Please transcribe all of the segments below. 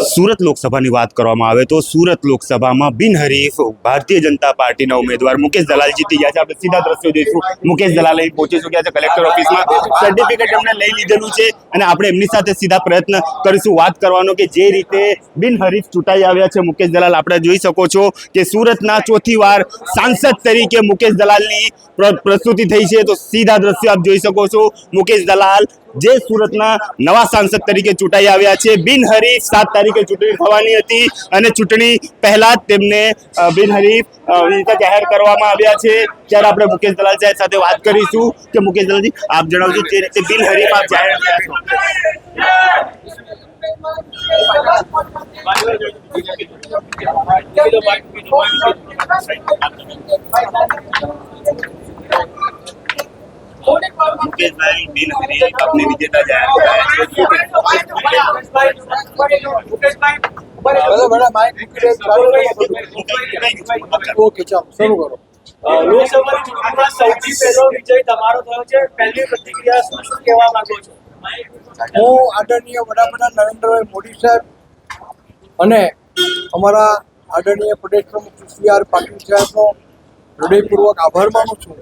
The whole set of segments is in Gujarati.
સુરત લોકસભાની વાત કરવામાં આવે તો સુરત લોકસભામાં બિનહરીફ ભારતીય જનતા પાર્ટીના ઉમેદવાર મુકેશ દલાલ જીતી ગયા છે. આપણે સીધા દ્રશ્યો જોઈશું. મુકેશ દલાલ અહીં પહોંચી ચૂક્યા છે કલેક્ટર ઓફિસમાં. સર્ટિફિકેટ એમણે લઈ લીધેલું છે અને આપણે એમની સાથે સીધા પ્રયત્ન કરીશું. વાત કરવાનો કે જે રીતે બિનહરીફ ચૂંટાઈ આવ્યા છે મુકેશ દલાલ, આપણે જોઈ શકો છો કે સુરતના ચોથી વાર સાંસદ તરીકે મુકેશ દલાલની પ્રસ્તુતિ થઈ છે. તો સીધા દ્રશ્યો આપ જોઈ શકો છો. મુકેશ દલાલ જે સુરતના નવા સાંસદ તરીકે ચૂંટાઈ આવ્યા છે. બિનહરીફ સાત તારીખે ચૂંટણી થવાની હતી અને ચૂંટણી પહેલા જ તેમને બિનહરીફ વિજેતા જાહેર કરવામાં આવ્યા છે. ત્યારે આપણે મુકેશ દલાલ સાહેબ સાથે વાત કરીશું કે મુકેશ દલાલજી, આપ જણાવજો જે રીતે બિનહરીફ આપ જાહેર થયા છો. મુકેશભાઈ બિનહરીફ કપની વિજેતા જાહેર થયા. ઓકે ચાલો શરૂ કરો. લોકસભાની ચૂંટણીમાં સૌથી પહેલો વિજય તમારો થયો છે. પહેલી પ્રતિક્રિયા શું શું કહેવા માંગો છો? હું આદરણીય વડાપ્રધાન નરેન્દ્રભાઈ મોદી સાહેબ અને અમારા આદરણીય પ્રદેશ પ્રમુખ સી આર પાટીલ સાહેબનો હૃદયપૂર્વક આભાર માનું છું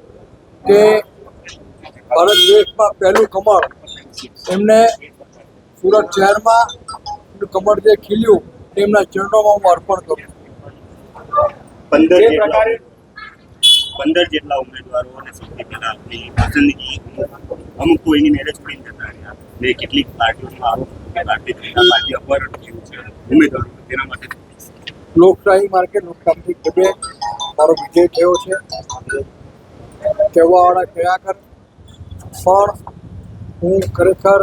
કે ભારત દેશમાં પહેલું કમળ. એમને સુરત શહેરમાં કમળ જે ખીલ્યું તેમના ચરણોમાં હું અર્પણ કરું પંદર જેટલા પંદર જેટલા ઉમેદવારો અને સૌથી પહેલા આપની પસંદગી અમુક તો એની મેરેજ છોડીને જતા રહ્યા. ને કેટલીક પાર્ટીઓમાં ભારતીય જનતા પાર્ટી અપર છે ઉમેદવારો તેના માટે લોકશાહી માર્કેટ લોકતાંત્રિક ઢબે મારો વિજય થયો છે. કહેવાવાળા કયા કર પણ હું ખરેખર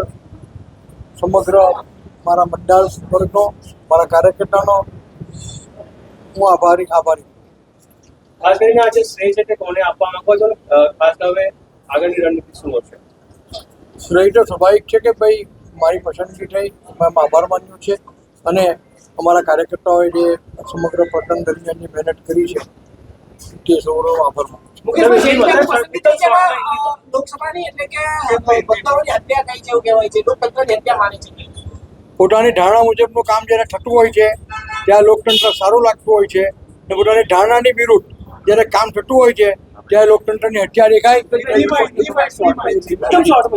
સમગ્ર મારા મંડળ વર્ગનો મારા કાર્યકર્તાનો હું આભારી આભારી ખાસ કરીને આજે શ્રેય છે તે કોને આપવા માંગો છો ખાસ હવે આગળની રણનીતિ શું હશે? શ્રેય તો સ્વાભાવિક છે કે ભાઈ મારી પસંદગી થઈ મેં આભાર માન્યો છે અને અમારા કાર્યકર્તાઓએ જે સમગ્ર પતન દરમિયાનની મહેનત કરી છે તે સૌનો આભાર માનું લોકસભાની લોકસભાની એટલે કે હત્યા થઈ છે એવું કહેવાય છે? લોકતંત્રની હત્યા માને છે. પોતાની ધારણા મુજબનું કામ જ્યારે થતું હોય છે ત્યાં લોકતંત્ર સારું લાગતું હોય છે અને પોતાની ધારણાની વિરુદ્ધ જ્યારે કામ થતું હોય છે ત્યારે લોકતંત્રની હત્યા દેખાય.